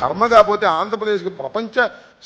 కర్మ కాకపోతే ఆంధ్రప్రదేశ్కి ప్రపంచ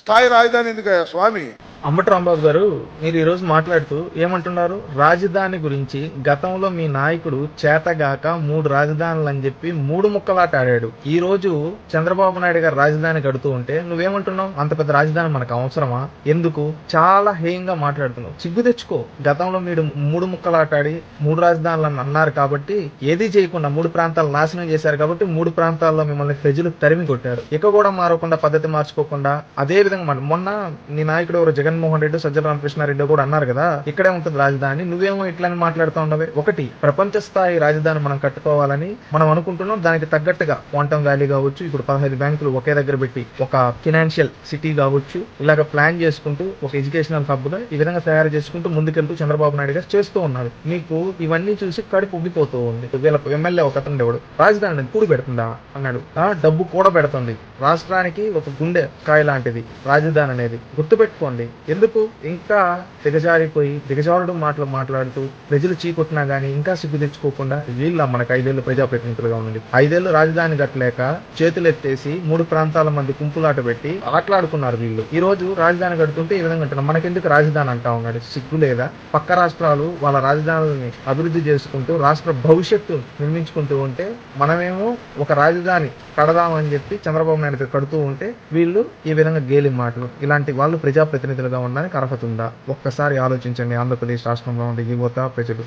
స్థాయి రాజధాని ఎందుకయ్యా స్వామి? అంబటి రాంబాబు గారు మీరు ఈరోజు మాట్లాడుతూ ఏమంటున్నారు? రాజధాని గురించి గతంలో మీ నాయకుడు చేతగాక మూడు రాజధానులు అని చెప్పి మూడు ముక్కలాట ఆడాడు. ఈ రోజు చంద్రబాబు నాయుడు గారు రాజధాని కడుతూ ఉంటే నువ్వేమంటున్నావు? అంత పెద్ద రాజధాని మనకు అవసరమా? ఎందుకు? చాలా హేయంగా మాట్లాడుతున్నావు. సిగ్గు తెచ్చుకో. గతంలో మీరు మూడు ముక్కలాట ఆడి మూడు రాజధానులు అని అన్నారు కాబట్టి ఏది చేయకుండా మూడు ప్రాంతాలు నాశనం చేశారు కాబట్టి మూడు ప్రాంతాల్లో మిమ్మల్ని ప్రజలు తరిమి కొట్టారు. ఇక కూడా మారకుండా పద్ధతి మార్చుకోకుండా అదే విధంగా మన మొన్న నీ నాయకుడు ఎవరు జగన్మోహన్ రెడ్డి సజ్జల రామకృష్ణారెడ్డి కూడా అన్నారు కదా ఇక్కడే ఉంటుంది రాజధాని నువ్వేమో ఇట్లానే మాట్లాడుతూ ఉండవే. ఒకటి ప్రపంచ స్థాయి రాజధాని మనం కట్టుకోవాలని మనం అనుకుంటున్నాం. దానికి తగ్గట్టుగా క్వాంటమ్ వ్యాలీ కావచ్చు ఇప్పుడు పదహైదు బ్యాంకులు ఒకే దగ్గర పెట్టి ఒక ఫినాన్షియల్ సిటీ కావచ్చు ఇలాగ ప్లాన్ చేసుకుంటూ ఒక ఎడ్యుకేషనల్ హబ్గా ఈ విధంగా తయారు చేసుకుంటూ ముందుకెళ్తూ చంద్రబాబు నాయుడు గారు చేస్తూ ఉన్నారు. మీకు ఇవన్నీ చూసి కడుపు ఉబ్బిపోతూ ఉంది. వీళ్ళ ఎమ్మెల్యే ఒక అతను ఎవడు రాజధాని కూడి పెడుతుందా అన్నాడు. ఆ డబ్బు కూడా పెడుతుంది. రాష్ట్రానికి ఒక గుండె కాయ లాంటిది రాజధాని అనేది గుర్తుపెట్టుకోండి. ఎందుకు? ఇంకా దిగజారిపోయి దిగజారుడు మాటలు మాట్లాడుతూ ప్రజలు చీకొట్టినా గానీ ఇంకా సిగ్గు తెచ్చుకోకుండా వీళ్ళ మనకు ఐదేళ్ళు ప్రజాప్రతినిధులుగా ఉండండి. ఐదేళ్ళు రాజధాని కట్టలేక చేతులు ఎత్తేసి మూడు ప్రాంతాల మంది కుంపులాట పెట్టి ఆటలాడుకున్నారు వీళ్ళు. ఈ రోజు రాజధాని కడుతుంటే ఈ విధంగా అంటున్నారు మనకెందుకు రాజధాని అంటా ఉన్నాడు? సిగ్గు లేదా? పక్క రాష్ట్రాలు వాళ్ళ రాజధానులని అభివృద్ధి చేసుకుంటూ రాష్ట్ర భవిష్యత్తు నిర్మించుకుంటూ ఉంటే మనమేమో ఒక రాజధాని కడదామని చెప్పి చంద్రబాబు నాయుడు కడుతూ ఉంటే వీళ్ళు ఈ విధంగా గేలి మాటలు. ఇలాంటి వాళ్ళు ప్రజాప్రతినిధులుగా ఉండడానికి అర్హత ఉందా? ఒక్కసారి ఆలోచించండి. ఆంధ్రప్రదేశ్ రాష్ట్రంలో ఉండే యువత ప్రజలు